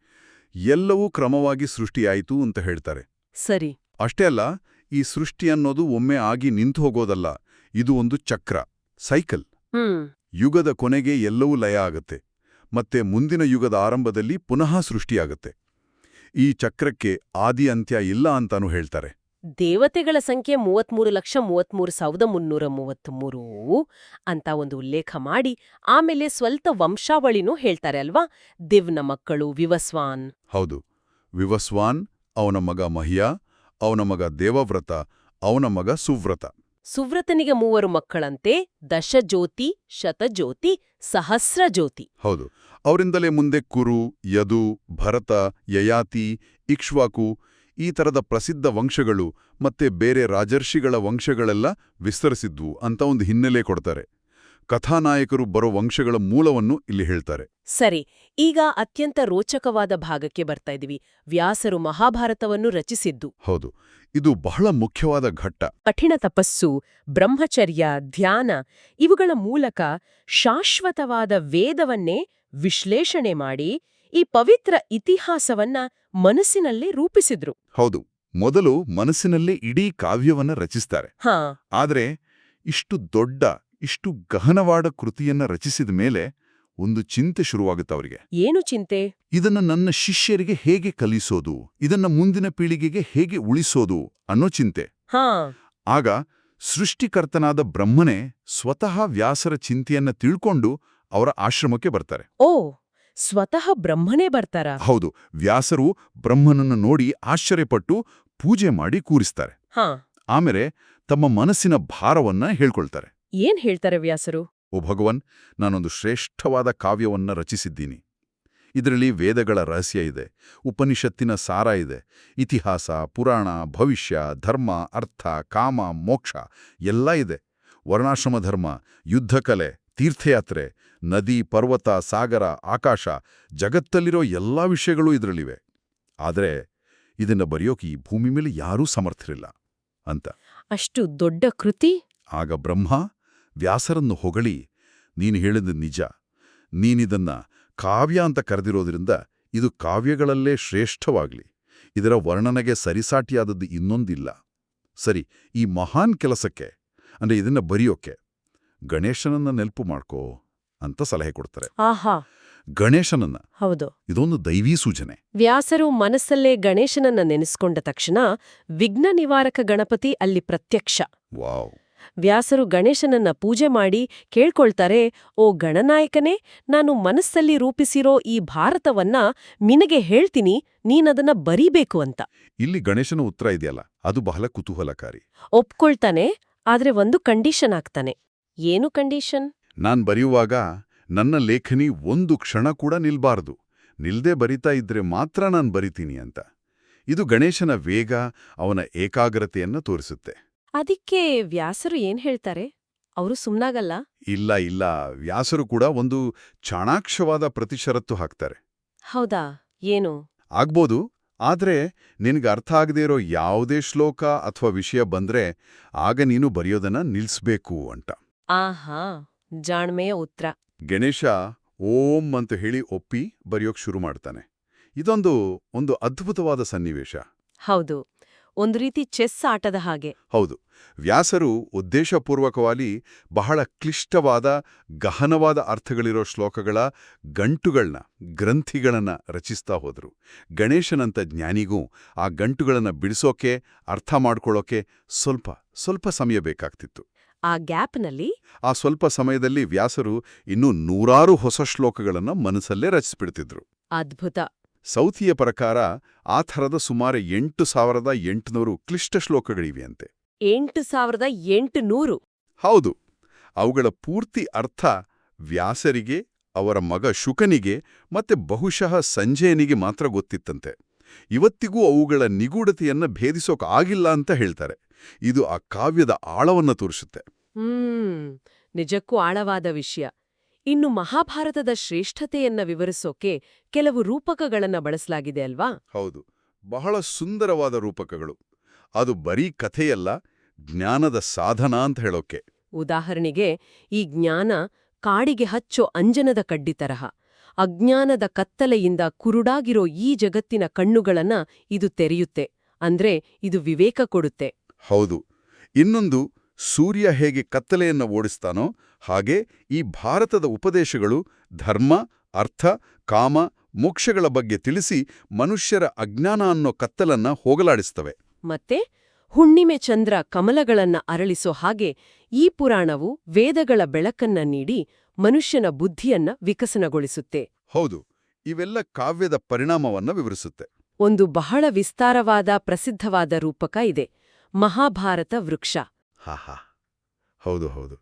ಎಲ್ಲವೂ ಕ್ರಮವಾಗಿ ಸೃಷ್ಟಿಯಾಯಿತು ಅಂತ ಹೇಳ್ತಾರೆ. ಸರಿ. ಅಷ್ಟೇ ಅಲ್ಲ ಈ ಸೃಷ್ಟಿ ಅನ್ನೋದು ಒಮ್ಮೆ ಆಗಿ ನಿಂತು ಹೋಗೋದಲ್ಲ ಇದು ಒಂದು ಚಕ್ರ ಸೈಕಲ್. ಯುಗದ ಕೊನೆಗೆ ಎಲ್ಲವೂ ಲಯ ಆಗತ್ತೆ. ಮತ್ತೆ ಮುಂದಿನ ಯುಗದ ಆರಂಭದಲ್ಲಿ ಪುನಃ ಸೃಷ್ಟಿಯಾಗುತ್ತೆ. ಈ ಚಕ್ರಕ್ಕೆ ಆದಿ ಅಂತ್ಯ ಇಲ್ಲ ಅಂತಾನೂ ಹೇಳ್ತಾರೆ. ದೇವತೆಗಳ ಸಂಖ್ಯೆ ಮೂವತ್ಮೂರು ಲಕ್ಷ ಮೂವತ್ಮೂರು ಸಾವಿರದ ಮುನ್ನೂರ ಮೂವತ್ಮೂರು ಅಂತ ಒಂದು ಉಲ್ಲೇಖ ಮಾಡಿ ಆಮೇಲೆ ಸ್ವಲ್ಪ ವಂಶಾವಳಿನೂ ಹೇಳ್ತಾರೆ ಅಲ್ವಾ? ದಿವ್ನ ಮಕ್ಕಳು ವಿವಸ್ವಾನ್. ಹೌದು. ವಿವಸ್ವಾನ್ ಅವನ ಮಗ ಮಹಿಯಾ ಅವನ ಮಗ ದೇವವ್ರತ ಅವನ ಮಗ ಸುವ್ರತ. ಸುವ್ರತನಿಗೆ ಮೂವರು ಮಕ್ಕಳಂತೆ ದಶಜ್ಯೋತಿ, ಶತಜ್ಯೋತಿ, ಸಹಸ್ರಜ್ಯೋತಿ. ಹೌದು. ಅವರಿಂದಲೇ ಮುಂದೆ ಕುರು, ಯದು, ಭರತ, ಯಯಾತಿ, ಇಕ್ಷ್ವಾಕು ಈ ತರದ ಪ್ರಸಿದ್ಧ ವಂಶಗಳು ಮತ್ತೆ ಬೇರೆ ರಾಜರ್ಷಿಗಳ ವಂಶಗಳೆಲ್ಲ ವಿಸ್ತರಿಸಿದ್ವು ಅಂತ ಒಂದು ಹಿನ್ನೆಲೆ ಕೊಡ್ತಾರೆ. ಕಥಾನಾಯಕರು ಬರೋ ವಂಶಗಳ ಮೂಲವನ್ನು ಇಲ್ಲಿ ಹೇಳ್ತಾರೆ. ಸರಿ ಈಗ ಅತ್ಯಂತ ರೋಚಕವಾದ ಭಾಗಕ್ಕೆ ಬರ್ತಾ ಇದೀವಿ ವ್ಯಾಸರು ಮಹಾಭಾರತವನ್ನು ರಚಿಸಿದ್ದು. ಹೌದು ಇದು ಬಹಳ ಮುಖ್ಯವಾದ ಘಟ್ಟ. ಕಠಿಣ ತಪಸ್ಸು ಬ್ರಹ್ಮಚರ್ಯ ಧ್ಯಾನ ಇವುಗಳ ಮೂಲಕ ಶಾಶ್ವತವಾದ ವೇದವನ್ನೇ ವಿಶ್ಲೇಷಣೆ ಮಾಡಿ ಈ ಪವಿತ್ರ ಇತಿಹಾಸವನ್ನ ಮನಸ್ಸಿನಲ್ಲೇ ರೂಪಿಸಿದ್ರು. ಹೌದು ಮೊದಲು ಮನಸ್ಸಿನಲ್ಲೇ ಇಡೀ ಕಾವ್ಯವನ್ನ ರಚಿಸ್ತಾರೆ. ಹಾ. ಆದ್ರೆ ಇಷ್ಟು ದೊಡ್ಡ ಇಷ್ಟು ಗಹನವಾದ ಕೃತಿಯನ್ನ ರಚಿಸಿದ ಮೇಲೆ ಒಂದು ಚಿಂತೆ ಶುರುವಾಗುತ್ತೆ ಅವರಿಗೆ. ಏನು ಚಿಂತೆ? ಇದನ್ನ ನನ್ನ ಶಿಷ್ಯರಿಗೆ ಹೇಗೆ ಕಲಿಸೋದು? ಇದನ್ನ ಮುಂದಿನ ಪೀಳಿಗೆಗೆ ಹೇಗೆ ಉಳಿಸೋದು ಅನ್ನೋ ಚಿಂತೆ. ಹಾ. ಆಗ ಸೃಷ್ಟಿಕರ್ತನಾದ ಬ್ರಹ್ಮನೇ ಸ್ವತಃ ವ್ಯಾಸರ ಚಿಂತೆಯನ್ನ ತಿಳ್ಕೊಂಡು ಅವರ ಆಶ್ರಮಕ್ಕೆ ಬರ್ತಾರೆ. ಓ ಸ್ವತಃ ಬ್ರಹ್ಮನೇ ಬರ್ತಾರ? ಹೌದು ವ್ಯಾಸರು ಬ್ರಹ್ಮನನ್ನು ನೋಡಿ ಆಶ್ಚರ್ಯಪಟ್ಟು ಪೂಜೆ ಮಾಡಿ ಕೂರಿಸ್ತಾರೆ. ಆಮೇಲೆ ತಮ್ಮ ಮನಸ್ಸಿನ ಭಾರವನ್ನ ಹೇಳ್ಕೊಳ್ತಾರೆ. ಏನ್ ಹೇಳ್ತಾರೆ ವ್ಯಾಸರು? ಓ ಭಗವನ್ ನಾನೊಂದು ಶ್ರೇಷ್ಠವಾದ ಕಾವ್ಯವನ್ನ ರಚಿಸಿದ್ದೀನಿ. ಇದರಲ್ಲಿ ವೇದಗಳ ರಹಸ್ಯ ಇದೆ ಉಪನಿಷತ್ತಿನ ಸಾರ ಇದೆ ಇತಿಹಾಸ ಪುರಾಣ ಭವಿಷ್ಯ ಧರ್ಮ ಅರ್ಥ ಕಾಮ ಮೋಕ್ಷ ಎಲ್ಲ ಇದೆ. ವರ್ಣಾಶ್ರಮ ಧರ್ಮ ಯುದ್ಧಕಲೆ ತೀರ್ಥಯಾತ್ರೆ ನದಿ ಪರ್ವತ ಸಾಗರ ಆಕಾಶ ಜಗತ್ತಲ್ಲಿರೋ ಎಲ್ಲಾ ವಿಷಯಗಳೂ ಇದರಲ್ಲಿವೆ. ಆದರೆ ಇದನ್ನ ಬರೆಯೋಕೆ ಈ ಭೂಮಿ ಮೇಲೆ ಯಾರೂ ಸಮರ್ಥರಿಲ್ಲ ಅಂತ. ಅಷ್ಟು ದೊಡ್ಡ ಕೃತಿ? ಆಗ ಬ್ರಹ್ಮ ವ್ಯಾಸರನ್ನು ಹೊಗಳಿ ನೀನು ಹೇಳಿದ ನಿಜ. ನೀನಿದನ್ನ ಕಾವ್ಯ ಅಂತ ಕರೆದಿರೋದ್ರಿಂದ ಇದು ಕಾವ್ಯಗಳಲ್ಲೇ ಶ್ರೇಷ್ಠವಾಗಲಿ. ಇದರ ವರ್ಣನೆಗೆ ಸರಿಸಾಟಿಯಾದದ್ದು ಇನ್ನೊಂದಿಲ್ಲ. ಸರಿ ಈ ಮಹಾನ್ ಕೆಲಸಕ್ಕೆ ಅಂದ್ರೆ ಇದನ್ನ ಬರೆಯೋಕೆ ಗಣೇಶನನ್ನ ನೆನಪು ಮಾಡ್ಕೋ ಅಂತ ಸಲಹೆ ಕೊಡ್ತಾರೆ. ಆಹಾ. ಗಣೇಶನನ್ನ. ಹೌದು. ಇದೊಂದು ದೈವೀ ಸೂಚನೆ. ವ್ಯಾಸರು ಮನಸ್ಸಲ್ಲೇ ಗಣೇಶನನ್ನ ನೆನೆಸ್ಕೊಂಡ ತಕ್ಷಣ ವಿಘ್ನ ನಿವಾರಕ ಗಣಪತಿ ಅಲ್ಲಿ ಪ್ರತ್ಯಕ್ಷ. ವಾವ್. ವ್ಯಾಸರು ಗಣೇಶನನ್ನ ಪೂಜೆ ಮಾಡಿ ಕೇಳ್ಕೊಳ್ತಾರೆ ಓ ಗಣನಾಯಕನೇ ನಾನು ಮನಸ್ಸಲ್ಲಿ ರೂಪಿಸಿರೋ ಈ ಭಾರತವನ್ನ ನಿನಗೆ ಹೇಳ್ತೀನಿ ನೀನದನ್ನ ಬರೀಬೇಕು ಅಂತ. ಇಲ್ಲಿ ಗಣೇಶನ ಉತ್ತರ ಇದೆಯಲ್ಲ ಅದು ಬಹಳ ಕುತೂಹಲಕಾರಿ. ಒಪ್ಕೊಳ್ತಾನೆ ಆದ್ರೆ ಒಂದು ಕಂಡೀಷನ್ ಆಗ್ತಾನೆ. ಏನು ಕಂಡೀಷನ್? ನಾನ್ ಬರೆಯುವಾಗ ನನ್ನ ಲೇಖನಿ ಒಂದು ಕ್ಷಣ ಕೂಡ ನಿಲ್ಬಾರ್ದು ನಿಲ್ದೇ ಬರಿತಾ ಇದ್ರೆ ಮಾತ್ರ ನಾನ್ ಬರಿತೀನಿ ಅಂತ. ಇದು ಗಣೇಶನ ವೇಗ ಅವನ ಏಕಾಗ್ರತೆಯನ್ನ ತೋರಿಸುತ್ತೆ. ಅದಕ್ಕೆ ವ್ಯಾಸರು ಏನ್ ಹೇಳ್ತಾರೆ? ಅವರು ಸುಮ್ನಾಗಲ್ಲ? ಇಲ್ಲ ಇಲ್ಲ. ವ್ಯಾಸರು ಕೂಡ ಒಂದು ಚಾಣಾಕ್ಷವಾದ ಪ್ರತಿಷರತ್ತು ಹಾಕ್ತಾರೆ. ಹೌದಾ? ಏನು? ಆಗ್ಬೋದು. ಆದ್ರೆ ನಿನ್ಗೆ ಅರ್ಥ ಆಗದೇ ಇರೋ ಯಾವುದೇ ಶ್ಲೋಕ ಅಥವಾ ವಿಷಯ ಬಂದ್ರೆ ಆಗ ನೀನು ಬರೆಯೋದನ್ನ ನಿಲ್ಸ್ಬೇಕು ಅಂತ. ಆಹಾ. ಜಾಣ್ಮೆಯ ಉತ್ತರ. ಗಣೇಶ ಓಂ ಅಂತ ಹೇಳಿ ಒಪ್ಪಿ ಬರೆಯೋಕ್ ಶುರು ಮಾಡ್ತಾನೆ. ಇದೊಂದು ಒಂದು ಅದ್ಭುತವಾದ ಸನ್ನಿವೇಶ. ಹೌದು. ಒಂದು ರೀತಿ ಚೆಸ್ ಆಟದ ಹಾಗೆ. ಹೌದು. ವ್ಯಾಸರು ಉದ್ದೇಶಪೂರ್ವಕವಾಗಿ ಬಹಳ ಕ್ಲಿಷ್ಟವಾದ ಗಹನವಾದ ಅರ್ಥಗಳಿರೋ ಶ್ಲೋಕಗಳ ಗಂಟುಗಳನ್ನ ಗ್ರಂಥಿಗಳನ್ನ ರಚಿಸ್ತಾ ಹೋದರು. ಗಣೇಶನಂತ ಜ್ಞಾನಿಗೂ ಆ ಗಂಟುಗಳನ್ನು ಬಿಡಿಸೋಕೆ ಅರ್ಥ ಮಾಡ್ಕೊಳ್ಳೋಕೆ ಸ್ವಲ್ಪ ಸ್ವಲ್ಪ ಸಮಯ ಬೇಕಾಗ್ತಿತ್ತು. ಆ ಗ್ಯಾಪ್ನಲ್ಲಿ ಆ ಸ್ವಲ್ಪ ಸಮಯದಲ್ಲಿ ವ್ಯಾಸರು ಇನ್ನೂ ನೂರಾರು ಹೊಸ ಶ್ಲೋಕಗಳನ್ನು ಮನಸ್ಸಲ್ಲೇ ರಚಿಸ್ಬಿಡ್ತಿದ್ರು. ಅದ್ಭುತ. ಸೌತಿಯ ಪ್ರಕಾರ ಆ ಥರದ ಸುಮಾರು ಎಂಟು ಸಾವಿರದ ಎಂಟುನೂರು ಕ್ಲಿಷ್ಟ ಶ್ಲೋಕಗಳಿವೆಯಂತೆ. ಎಂಟು ಸಾವಿರದ ಎಂಟುನೂರು. ಹೌದು ಅವುಗಳ ಪೂರ್ತಿ ಅರ್ಥ ವ್ಯಾಸರಿಗೆ ಅವರ ಮಗ ಶುಕನಿಗೆ ಮತ್ತೆ ಬಹುಶಃ ಸಂಜಯನಿಗೆ ಮಾತ್ರ ಗೊತ್ತಿತ್ತಂತೆ. ಇವತ್ತಿಗೂ ಅವುಗಳ ನಿಗೂಢತೆಯನ್ನ ಭೇದಿಸೋಕ್ ಆಗಿಲ್ಲ ಅಂತ ಹೇಳ್ತಾರೆ. ಇದು ಆ ಕಾವ್ಯದ ಆಳವನ್ನ ತೋರಿಸುತ್ತೆ. ಹ್ಮ್ ನಿಜಕ್ಕೂ ಆಳವಾದ ವಿಷಯ. ಇನ್ನು ಮಹಾಭಾರತದ ಶ್ರೇಷ್ಠತೆಯನ್ನ ವಿವರಿಸೋಕೆ ಕೆಲವು ರೂಪಕಗಳನ್ನ ಬಳಸಲಾಗಿದೆ ಅಲ್ವಾ? ಹೌದು. ಬಹಳ ಸುಂದರವಾದ ರೂಪಕಗಳು. ಅದು ಬರೀ ಕಥೆಯಲ್ಲ ಜ್ಞಾನದ ಸಾಧನ ಅಂತ ಹೇಳೋಕೆ. ಉದಾಹರಣೆಗೆ ಈ ಜ್ಞಾನ ಕಾಡಿಗೆ ಹಚ್ಚೋ ಅಂಜನದ ಕಡ್ಡಿ ತರಹ. ಅಜ್ಞಾನದ ಕತ್ತಲೆಯಿಂದ ಕುರುಡಾಗಿರೋ ಈ ಜಗತ್ತಿನ ಕಣ್ಣುಗಳನ್ನ ಇದು ತೆರೆಯುತ್ತೆ. ಅಂದ್ರೆ ಇದು ವಿವೇಕ ಕೊಡುತ್ತೆ. ಹೌದು. ಇನ್ನೊಂದು ಸೂರ್ಯ ಹೇಗೆ ಕತ್ತಲೆಯನ್ನು ಓಡಿಸ್ತಾನೋ ಹಾಗೆ ಈ ಭಾರತದ ಉಪದೇಶಗಳು ಧರ್ಮ ಅರ್ಥ ಕಾಮ ಮೋಕ್ಷಗಳ ಬಗ್ಗೆ ತಿಳಿಸಿ ಮನುಷ್ಯರ ಅಜ್ಞಾನ ಅನ್ನೋ ಕತ್ತಲನ್ನ ಹೋಗಲಾಡಿಸ್ತವೆ. ಮತ್ತೆ ಹುಣ್ಣಿಮೆ ಚಂದ್ರ ಕಮಲಗಳನ್ನ ಅರಳಿಸೋ ಹಾಗೆ ಈ ಪುರಾಣವು ವೇದಗಳ ಬೆಳಕನ್ನ ನೀಡಿ ಮನುಷ್ಯನ ಬುದ್ಧಿಯನ್ನ ವಿಕಸನಗೊಳಿಸುತ್ತೆ. ಹೌದು ಇವೆಲ್ಲ ಕಾವ್ಯದ ಪರಿಣಾಮವನ್ನ ವಿವರಿಸುತ್ತೆ. ಒಂದು ಬಹಳ ವಿಸ್ತಾರವಾದ ಪ್ರಸಿದ್ಧವಾದ ರೂಪಕ ಇದೆ ಮಹಾಭಾರತ ವೃಕ್ಷ. ಹಾಹಾ ಹೌದು ಹೌದು.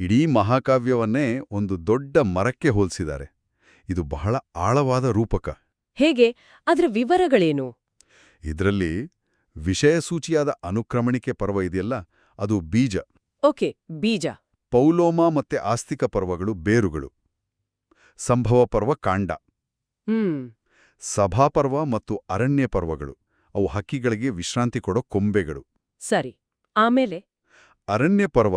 ಇಡೀ ಮಹಾಕಾವ್ಯವನ್ನೇ ಒಂದು ದೊಡ್ಡ ಮರಕ್ಕೆ ಹೋಲಿಸಿದ್ದಾರೆ. ಇದು ಬಹಳ ಆಳವಾದ ರೂಪಕ. ಹೇಗೆ? ಅದರ ವಿವರಗಳೇನು? ಇದರಲ್ಲಿ ವಿಷಯಸೂಚಿಯಾದ ಅನುಕ್ರಮಣಿಕೆ ಪರ್ವ ಇದೆಯಲ್ಲ ಅದು ಬೀಜ. ಓಕೆ ಬೀಜ. ಪೌಲೋಮ ಮತ್ತೆ ಆಸ್ತಿಕ ಪರ್ವಗಳು ಬೇರುಗಳು. ಸಂಭವ ಪರ್ವ ಕಾಂಡ. ಹ್ಮ್. ಸಭಾಪರ್ವ ಮತ್ತು ಅರಣ್ಯ ಪರ್ವಗಳು. ಅವು ಹಕ್ಕಿಗಳಿಗೆ ವಿಶ್ರಾಂತಿ ಕೊಡೋ ಕೊಂಬೆಗಳು. ಸರಿ. ಆಮೇಲೆ? ಅರಣ್ಯ ಪರ್ವ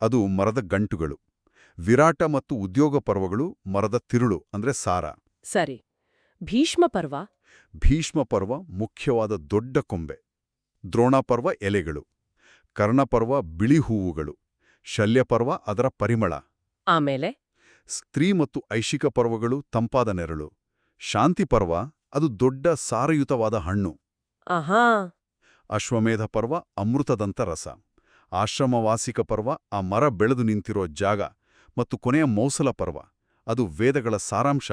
ಅದು ಮರದ ಗಂಟುಗಳು. ವಿರಾಟ ಮತ್ತು ಉದ್ಯೋಗ ಪರ್ವಗಳು ಮರದ ತಿರುಳು ಅಂದ್ರೆ ಸಾರ. ಸರಿ. ಭೀಷ್ಮ ಪರ್ವ? ಭೀಷ್ಮ ಪರ್ವ ಮುಖ್ಯವಾದ ದೊಡ್ಡ ಕೊಂಬೆ. ದ್ರೋಣಪರ್ವ ಎಲೆಗಳು. ಕರ್ಣಪರ್ವ ಬಿಳಿ ಹೂವುಗಳು. ಶಲ್ಯಪರ್ವ ಅದರ ಪರಿಮಳ. ಆಮೇಲೆ? ಸ್ತ್ರೀ ಮತ್ತು ಐಶಿಕ ಪರ್ವಗಳು ತಂಪಾದ ನೆರಳು. ಶಾಂತಿ ಪರ್ವ ಅದು ದೊಡ್ಡ ಸಾರಯುತವಾದ ಹಣ್ಣು. ಆಹಾ. ಅಶ್ವಮೇಧ ಪರ್ವ ಅಮೃತದಂತ ರಸ. ಆಶ್ರಮವಾಸಿಕ ಪರ್ವ ಆ ಮರ ಬೆಳೆದು ನಿಂತಿರೋ ಜಾಗ ಮತ್ತು ಕೊನೆಯ ಮೌಸಲ ಪರ್ವ. ಅದು ವೇದಗಳ ಸಾರಾಂಶ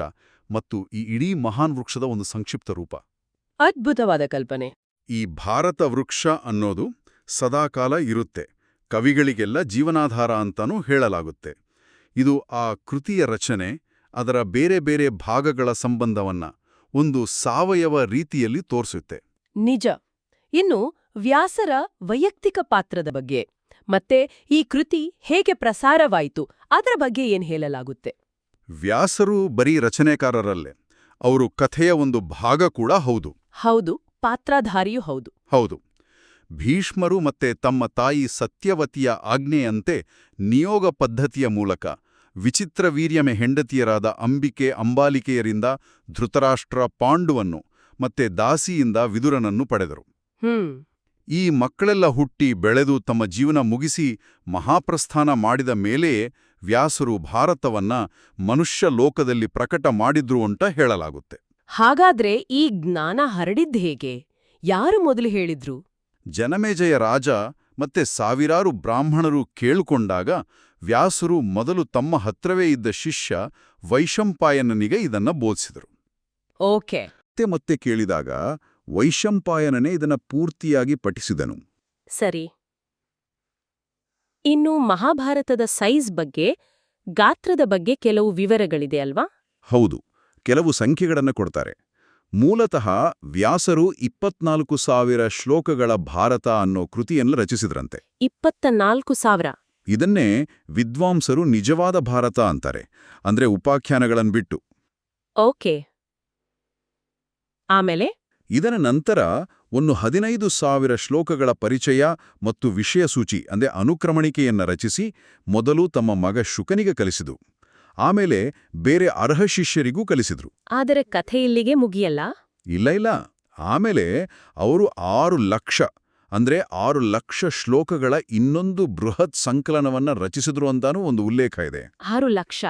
ಮತ್ತು ಈ ಇಡೀ ಮಹಾನ್ ವೃಕ್ಷದ ಒಂದು ಸಂಕ್ಷಿಪ್ತ ರೂಪ. ಅದ್ಭುತವಾದ ಕಲ್ಪನೆ. ಈ ಭಾರತ ವೃಕ್ಷ ಅನ್ನೋದು ಸದಾಕಾಲ ಇರುತ್ತೆ. ಕವಿಗಳಿಗೆಲ್ಲ ಜೀವನಾಧಾರ ಅಂತಾನೂ ಹೇಳಲಾಗುತ್ತೆ. ಇದು ಆ ಕೃತಿಯ ರಚನೆ ಅದರ ಬೇರೆ ಬೇರೆ ಭಾಗಗಳ ಸಂಬಂಧವನ್ನ ಒಂದು ಸಾವಯವ ರೀತಿಯಲ್ಲಿ ತೋರಿಸುತ್ತೆ. ನಿಜ. ಇನ್ನು ವ್ಯಾಸರ ವೈಯಕ್ತಿಕ ಪಾತ್ರದ ಬಗ್ಗೆ. ಮತ್ತೆ ಈ ಕೃತಿ ಹೇಗೆ ಪ್ರಸಾರವಾಯಿತು ಅದರ ಬಗ್ಗೆ ಏನು ಹೇಳಲಾಗುತ್ತೆ? ವ್ಯಾಸರು ಬರೀ ರಚನೆಕಾರರಲ್ಲೇ ಅವರು ಕಥೆಯ ಒಂದು ಭಾಗ ಕೂಡ ಹೌದು. ಹೌದು ಪಾತ್ರಧಾರಿಯೂ ಹೌದು. ಹೌದು. ಭೀಷ್ಮರು ಮತ್ತೆ ತಮ್ಮ ತಾಯಿ ಸತ್ಯವತಿಯ ಆಜ್ಞೆಯಂತೆ ನಿಯೋಗ ಪದ್ಧತಿಯ ಮೂಲಕ ವಿಚಿತ್ರ ವೀರ್ಯಮೆ ಹೆಂಡತಿಯರಾದ ಅಂಬಿಕೆ ಅಂಬಾಲಿಕೆಯರಿಂದ ಧೃತರಾಷ್ಟ್ರ ಪಾಂಡುವನ್ನು ಮತ್ತೆ ದಾಸಿಯಿಂದ ವಿದುರನನ್ನು ಪಡೆದರು. ಹ್ಮ್. ಈ ಮಕ್ಕಳೆಲ್ಲ ಹುಟ್ಟಿ ಬೆಳೆದು ತಮ್ಮ ಜೀವನ ಮುಗಿಸಿ ಮಹಾಪ್ರಸ್ಥಾನ ಮಾಡಿದ ಮೇಲೆಯೇ ವ್ಯಾಸರು ಭಾರತವನ್ನ ಮನುಷ್ಯ ಲೋಕದಲ್ಲಿ ಪ್ರಕಟ ಮಾಡಿದ್ರು ಅಂತ ಹೇಳಲಾಗುತ್ತೆ. ಹಾಗಾದ್ರೆ ಈ ಜ್ಞಾನ ಹರಡಿದ್ದು ಹೇಗೆ? ಯಾರು ಮೊದಲು ಹೇಳಿದ್ರು? ಜನಮೇಜಯ ರಾಜ ಮತ್ತೆ ಸಾವಿರಾರು ಬ್ರಾಹ್ಮಣರು ಕೇಳಿಕೊಂಡಾಗ ವ್ಯಾಸರು ಮೊದಲು ತಮ್ಮ ಹತ್ರವೇ ಇದ್ದ ಶಿಷ್ಯ ವೈಶಂಪಾಯನನಿಗೆ ಇದನ್ನ ಬೋಧಿಸಿದರು. ಓಕೆ. ಮತ್ತೆ ಮತ್ತೆ ಕೇಳಿದಾಗ ವೈಶಂಪಾಯನನೇ ಇದನ್ನ ಪೂರ್ತಿಯಾಗಿ ಪಠಿಸಿದನು. ಸರಿ. ಇನ್ನು ಮಹಾಭಾರತದ ಸೈಜ್ ಬಗ್ಗೆ ಗಾತ್ರದ ಬಗ್ಗೆ ಕೆಲವು ವಿವರಗಳಿದೆ ಅಲ್ವಾ? ಹೌದು ಕೆಲವು ಸಂಖ್ಯೆಗಳನ್ನು ಕೊಡ್ತಾರೆ. ಮೂಲತಃ ವ್ಯಾಸರು ಇಪ್ಪತ್ನಾಲ್ಕು ಸಾವಿರ ಶ್ಲೋಕಗಳ ಭಾರತ ಅನ್ನೋ ಕೃತಿಯನ್ನು ರಚಿಸಿದ್ರಂತೆ. ಇಪ್ಪತ್ತ ನಾಲ್ಕು ಸಾವಿರ. ಇದನ್ನೇ ವಿದ್ವಾಂಸರು ನಿಜವಾದ ಭಾರತ ಅಂತಾರೆ ಅಂದ್ರೆ ಉಪಾಖ್ಯಾನಗಳನ್ ಬಿಟ್ಟು. ಓಕೆ. ಆಮೇಲೆ? ಇದರ ನಂತರ ಒಂದು ಹದಿನೈದು ಸಾವಿರ ಶ್ಲೋಕಗಳ ಪರಿಚಯ ಮತ್ತು ವಿಷಯಸೂಚಿ ಅಂದರೆ ಅನುಕ್ರಮಣಿಕೆಯನ್ನ ರಚಿಸಿ ಮೊದಲು ತಮ್ಮ ಮಗ ಶುಕನಿಗೆ ಕಲಿಸಿದು ಆಮೇಲೆ ಬೇರೆ ಅರ್ಹ ಶಿಷ್ಯರಿಗೂ ಕಲಿಸಿದ್ರು. ಆದರೆ ಕಥೆ ಇಲ್ಲಿಗೆ ಮುಗಿಯಲ್ಲ? ಇಲ್ಲ ಇಲ್ಲ. ಆಮೇಲೆ ಅವರು ಆರು ಲಕ್ಷ ಅಂದ್ರೆ ಆರು ಲಕ್ಷ ಶ್ಲೋಕಗಳ ಇನ್ನೊಂದು ಬೃಹತ್ ಸಂಕಲನವನ್ನ ರಚಿಸಿದ್ರು ಅಂತಾನೂ ಒಂದು ಉಲ್ಲೇಖ ಇದೆ. ಆರು ಲಕ್ಷ?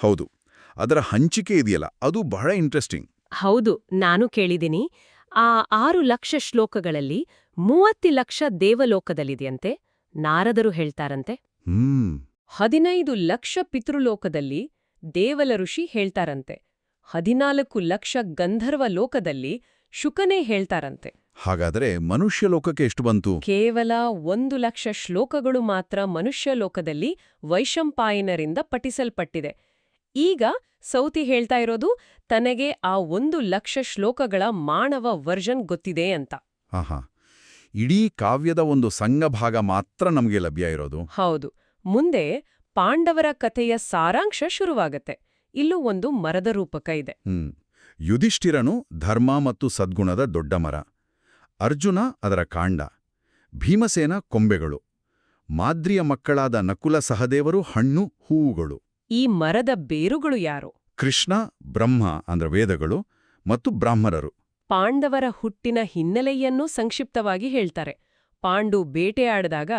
ಹೌದು. ಅದರ ಹಂಚಿಕೆ ಇದೆಯಲ್ಲ ಅದು ಬಹಳ ಇಂಟ್ರೆಸ್ಟಿಂಗ್ ಹೌದು ನಾನು ಕೇಳಿದ್ದೀನಿ. ಆ ಆರು ಲಕ್ಷ ಶ್ಲೋಕಗಳಲ್ಲಿ ಮೂವತ್ತು ಲಕ್ಷ ದೇವಲೋಕದಲ್ಲಿದೆಯಂತೆ ನಾರದರು ಹೇಳ್ತಾರಂತೆ. ಹದಿನೈದು ಲಕ್ಷ ಪಿತೃಲೋಕದಲ್ಲಿ ದೇವಲ ಋಷಿ ಹೇಳ್ತಾರಂತೆ. ಹದಿನಾಲ್ಕು ಲಕ್ಷ ಗಂಧರ್ವ ಲೋಕದಲ್ಲಿ ಶುಕನೇ ಹೇಳ್ತಾರಂತೆ. ಹಾಗಾದರೆ ಮನುಷ್ಯ ಲೋಕಕ್ಕೆ ಎಷ್ಟು ಬಂತು? ಕೇವಲ ಒಂದು ಲಕ್ಷ ಶ್ಲೋಕಗಳು ಮಾತ್ರ ಮನುಷ್ಯ ಲೋಕದಲ್ಲಿ ವೈಶಂಪಾಯನರಿಂದ ಪಠಿಸಲ್ಪಟ್ಟಿದೆ. ಈಗ ಸೌತಿ ಹೇಳ್ತಾ ಇರೋದು ತನಗೆ ಆ ಒಂದು ಲಕ್ಷ ಶ್ಲೋಕಗಳ ಮಾನವ ವರ್ಜನ್ ಗೊತ್ತಿದೆ ಅಂತ. ಆಹಾ. ಇಡೀ ಕಾವ್ಯದ ಒಂದು ಸಂಘಭಾಗ ಮಾತ್ರ ನಮಗೆ ಲಭ್ಯ ಇರೋದು. ಹೌದು. ಮುಂದೆ ಪಾಂಡವರ ಕಥೆಯ ಸಾರಾಂಶ ಶುರುವಾಗತ್ತೆ. ಇಲ್ಲೂ ಒಂದು ಮರದ ರೂಪಕ ಇದೆ. ಯುಧಿಷ್ಠಿರನು ಧರ್ಮ ಮತ್ತು ಸದ್ಗುಣದ ದೊಡ್ಡ ಮರ. ಅರ್ಜುನ ಅದರ ಕಾಂಡ. ಭೀಮಸೇನ ಕೊಂಬೆಗಳು. ಮಾದ್ರಿಯ ಮಕ್ಕಳಾದ ನಕುಲ ಸಹದೇವರು ಹಣ್ಣು ಹೂವುಗಳು. ಈ ಮರದ ಬೇರುಗಳು ಯಾರು? ಕೃಷ್ಣ ಬ್ರಹ್ಮ ಅಂದ್ರೆ ವೇದಗಳು ಮತ್ತು ಬ್ರಾಹ್ಮಣರು ಪಾಂಡವರ ಹುಟ್ಟಿನ ಹಿನ್ನೆಲೆಯನ್ನು ಸಂಕ್ಷಿಪ್ತವಾಗಿ ಹೇಳ್ತಾರೆ. ಪಾಂಡು ಬೇಟೆಯಾಡಿದಾಗ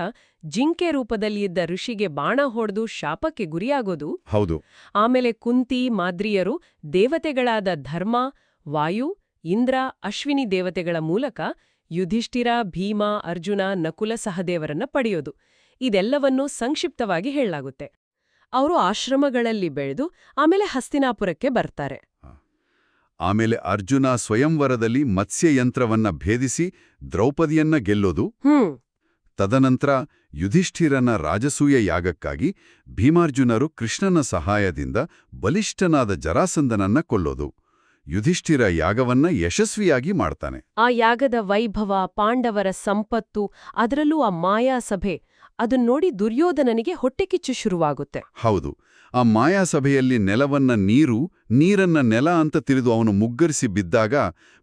ಜಿಂಕೆ ರೂಪದಲ್ಲಿದ್ದ ಋಷಿಗೆ ಬಾಣ ಹೊಡೆದು ಶಾಪಕ್ಕೆ ಗುರಿಯಾಗೋದು. ಹೌದು. ಆಮೇಲೆ ಕುಂತಿ ಮಾದ್ರಿಯರು ದೇವತೆಗಳಾದ ಧರ್ಮ ವಾಯು ಇಂದ್ರ ಅಶ್ವಿನಿ ದೇವತೆಗಳ ಮೂಲಕ ಯುಧಿಷ್ಠಿರ ಭೀಮ ಅರ್ಜುನ ನಕುಲ ಸಹದೇವರನ್ನ ಪಡೆಯೋದು. ಇದೆಲ್ಲವನ್ನೂ ಸಂಕ್ಷಿಪ್ತವಾಗಿ ಹೇಳಲಾಗುತ್ತೆ. ಅವರು ಆಶ್ರಮಗಳಲ್ಲಿ ಬೆಳೆದು ಆಮೇಲೆ ಹಸ್ತಿನಾಪುರಕ್ಕೆ ಬರ್ತಾರೆ. ಆಮೇಲೆ ಅರ್ಜುನ ಸ್ವಯಂವರದಲ್ಲಿ ಮತ್ಸ್ಯಯಂತ್ರವನ್ನ ಭೇದಿಸಿ ದ್ರೌಪದಿಯನ್ನ ಗೆಲ್ಲೋದು. ತದನಂತರ ಯುಧಿಷ್ಠಿರನ ರಾಜಸೂಯ ಯಾಗಕ್ಕಾಗಿ ಭೀಮಾರ್ಜುನರು ಕೃಷ್ಣನ ಸಹಾಯದಿಂದ ಬಲಿಷ್ಠನಾದ ಜರಾಸಂದನನ್ನ ಕೊಲ್ಲೋದು. ಯುಧಿಷ್ಠಿರ ಯಾಗವನ್ನ ಯಶಸ್ವಿಯಾಗಿ ಮಾಡ್ತಾನೆ. ಆ ಯಾಗದ ವೈಭವ ಪಾಂಡವರ ಸಂಪತ್ತು ಅದರಲ್ಲೂ ಆ ಮಾಯಾಸಭೆ ಅದನ್ನೋಡಿ ದುರ್ಯೋಧನನಿಗೆ ಹೊಟ್ಟೆಕಿಚ್ಚು ಶುರುವಾಗುತ್ತೆ. ಹೌದು. ಆ ಮಾಯಾಸಭೆಯಲ್ಲಿ ನೆಲವನ್ನ ನೀರು ನೀರನ್ನ ನೆಲ ಅಂತ ತಿಳಿದು ಅವನು ಮುಗ್ಗರಿಸಿ ಬಿದ್ದಾಗ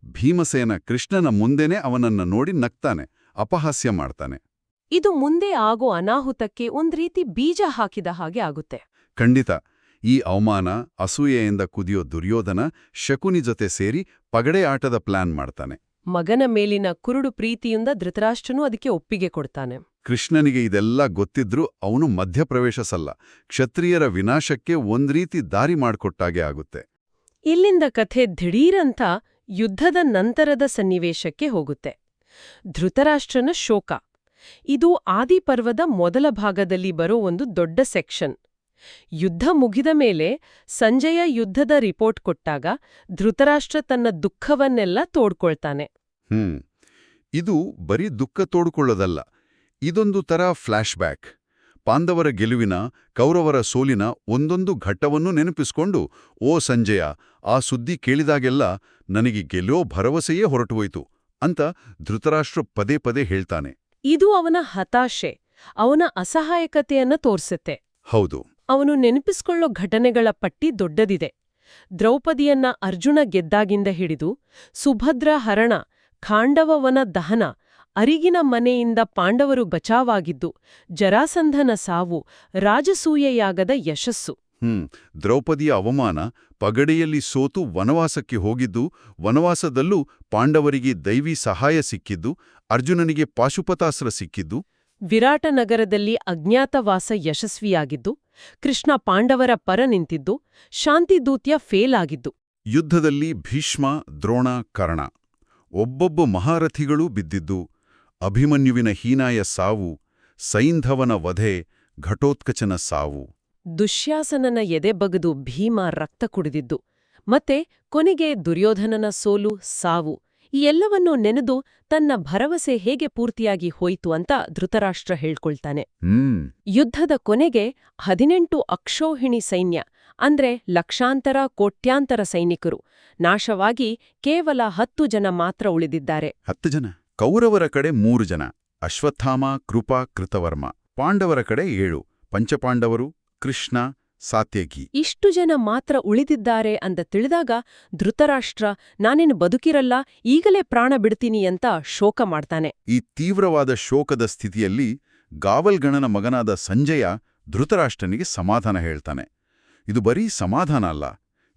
ಭೀಮಸೇನ ಕೃಷ್ಣನ ಮುಂದೆನೇ ಅವನನ್ನ ನೋಡಿ ನಗ್ತಾನೆ ಅಪಹಾಸ್ಯ ಮಾಡ್ತಾನೆ. ಇದು ಮುಂದೆ ಆಗೋ ಅನಾಹುತಕ್ಕೆ ಒಂದ್ ರೀತಿ ಬೀಜ ಹಾಕಿದ ಹಾಗೆ ಆಗುತ್ತೆ. ಖಂಡಿತ. ಈ ಅವಮಾನ ಅಸೂಯೆಯಿಂದ ಕುದಿಯೋ ದುರ್ಯೋಧನ ಶಕುನಿ ಜೊತೆ ಸೇರಿ ಪಗಡೆ ಆಟದ ಪ್ಲಾನ್ ಮಾಡ್ತಾನೆ. ಮಗನ ಮೇಲಿನ ಕುರುಡು ಪ್ರೀತಿಯಿಂದ ಧೃತರಾಷ್ಟ್ರನು ಅದಕ್ಕೆ ಒಪ್ಪಿಗೆ ಕೊಡ್ತಾನೆ. ಕೃಷ್ಣನಿಗೆ ಇದೆಲ್ಲ ಗೊತ್ತಿದ್ರೂ ಅವನು ಮಧ್ಯಪ್ರವೇಶಸಲ್ಲ. ಕ್ಷತ್ರಿಯರ ವಿನಾಶಕ್ಕೆ ಒಂದ್ರೀತಿ ದಾರಿ ಮಾಡಿಕೊಟ್ಟಾಗೆ ಆಗುತ್ತೆ. ಇಲ್ಲಿಂದ ಕಥೆ ದಿಢೀರಂತ ಯುದ್ಧದ ನಂತರದ ಸನ್ನಿವೇಶಕ್ಕೆ ಹೋಗುತ್ತೆ. ಧೃತರಾಷ್ಟ್ರನ ಶೋಕ. ಇದು ಆದಿಪರ್ವದ ಮೊದಲ ಭಾಗದಲ್ಲಿ ಬರೋ ಒಂದು ದೊಡ್ಡ ಸೆಕ್ಷನ್. ಯುದ್ಧ ಮುಗಿದ ಮೇಲೆ ಸಂಜಯ ಯುದ್ಧದ ರಿಪೋರ್ಟ್ ಕೊಟ್ಟಾಗ ಧೃತರಾಷ್ಟ್ರ ತನ್ನ ದುಃಖವನ್ನೆಲ್ಲ ತೋಡ್ಕೊಳ್ತಾನೆ. ಹ್ಮ್. ಇದು ಬರೀ ದುಃಖ ತೋಡ್ಕೊಳ್ಳೋದಲ್ಲ. ಇದೊಂದು ತರ ಫ್ಲ್ಯಾಶ್ಬ್ಯಾಕ್ ಪಾಂಡವರ ಗೆಲುವಿನ ಕೌರವರ ಸೋಲಿನ ಒಂದೊಂದು ಘಟ್ಟವನ್ನು ನೆನಪಿಸ್ಕೊಂಡು ಓ ಸಂಜಯ ಆ ಸುದ್ದಿ ಕೇಳಿದಾಗೆಲ್ಲ ನನಗೆ ಗೆಲ್ಲೋ ಭರವಸೆಯೇ ಹೊರಟುಹೋಯಿತು ಅಂತ ಧೃತರಾಷ್ಟ್ರ ಪದೇ ಪದೇ ಹೇಳ್ತಾನೆ. ಇದು ಅವನ ಹತಾಶೆ ಅವನ ಅಸಹಾಯಕತೆಯನ್ನ ತೋರಿಸುತ್ತೆ. ಹೌದು. ಅವನು ನೆನಪಿಸ್ಕೊಳ್ಳೋ ಘಟನೆಗಳ ಪಟ್ಟಿ ದೊಡ್ಡದಿದೆ. ದ್ರೌಪದಿಯನ್ನ ಅರ್ಜುನ ಗೆದ್ದಾಗಿಂದ ಹಿಡಿದು ಸುಭದ್ರ ಹರಣ ಖಾಂಡವವನ ದಹನ ಅರಿಗಿನ ಮನೆಯಿಂದ ಪಾಂಡವರು ಬಚಾವಾಗಿದ್ದು ಜರಾಸಂಧನ ಸಾವು ರಾಜಸೂಯೆಯಾಗದ ಯಶಸ್ಸು. ಹ್ಮ್ ದ್ರೌಪದಿಯ ಅವಮಾನ ಪಗಡೆಯಲ್ಲಿ ಸೋತು ವನವಾಸಕ್ಕೆ ಹೋಗಿದ್ದು ವನವಾಸದಲ್ಲೂ ಪಾಂಡವರಿಗೆ ದೈವಿ ಸಹಾಯ ಸಿಕ್ಕಿದ್ದು ಅರ್ಜುನನಿಗೆ ಪಾಶುಪತಾಸ್ತ್ರ ಸಿಕ್ಕಿದ್ದು. ವಿರಾಟನಗರದಲ್ಲಿ ಅಜ್ಞಾತವಾಸ ಯಶಸ್ವಿಯಾಗಿದ್ದು ಕೃಷ್ಣ ಪಾಂಡವರ ಪರ ನಿಂತಿದ್ದು ಶಾಂತಿದೂತ್ಯ ಫೇಲ್ ಆಗಿದ್ದು ಯುದ್ಧದಲ್ಲಿ ಭೀಷ್ಮ ದ್ರೋಣ ಕರ್ಣ ಒಬ್ಬೊಬ್ಬ ಮಹಾರಥಿಗಳೂ ಬಿದ್ದಿದ್ದು ಅಭಿಮನ್ಯುವಿನ ಹೀನಾಯ ಸಾವು ಸೈಂಧವನ ವಧೆ ಘಟೋತ್ಕಚನ ಸಾವು. ದುಶ್ಯಾಸನನ ಎದೆ ಬಗದು ಭೀಮ ರಕ್ತ ಕುಡಿದಿದ್ದು ಮತ್ತೆ ಕೊನೆಗೆ ದುರ್ಯೋಧನನ ಸೋಲು ಸಾವು ಈ ಎಲ್ಲವನ್ನೂ ನೆನೆದು ತನ್ನ ಭರವಸೆ ಹೇಗೆ ಪೂರ್ತಿಯಾಗಿ ಹೋಯಿತು ಅಂತ ಧೃತರಾಷ್ಟ್ರ ಹೇಳ್ಕೊಳ್ತಾನೆ. ಹ್ಮ್. ಯುದ್ಧದ ಕೊನೆಗೆ ಹದಿನೆಂಟು ಅಕ್ಷೋಹಿಣಿ ಸೈನ್ಯ ಅಂದ್ರೆ ಲಕ್ಷಾಂತರ ಕೋಟ್ಯಾಂತರ ಸೈನಿಕರು ನಾಶವಾಗಿ ಕೇವಲ ಹತ್ತು ಜನ ಮಾತ್ರ ಉಳಿದಿದ್ದಾರೆ. ಹತ್ತು ಜನ? ಕೌರವರ ಕಡೆ ಮೂರು ಜನ ಅಶ್ವತ್ಥಾಮ ಕೃಪಾ ಕೃತವರ್ಮ. ಪಾಂಡವರ ಕಡೆ ಏಳು ಪಂಚಪಾಂಡವರು ಕೃಷ್ಣ ಸಾತ್ಯಕಿ ಇಷ್ಟು ಜನ ಮಾತ್ರ ಉಳಿದಿದ್ದಾರೆ ಅಂತ ತಿಳಿದಾಗ ಧೃತರಾಷ್ಟ್ರ ನಾನೇನು ಬದುಕಿರಲ್ಲ ಈಗಲೇ ಪ್ರಾಣ ಬಿಡ್ತೀನಿ ಅಂತ ಶೋಕ ಮಾಡ್ತಾನೆ. ಈ ತೀವ್ರವಾದ ಶೋಕದ ಸ್ಥಿತಿಯಲ್ಲಿ ಗಾವಲ್ಗಣನ ಮಗನಾದ ಸಂಜಯ ಧೃತರಾಷ್ಟ್ರನಿಗೆ ಸಮಾಧಾನ ಹೇಳ್ತಾನೆ. ಇದು ಬರೀ ಸಮಾಧಾನ ಅಲ್ಲ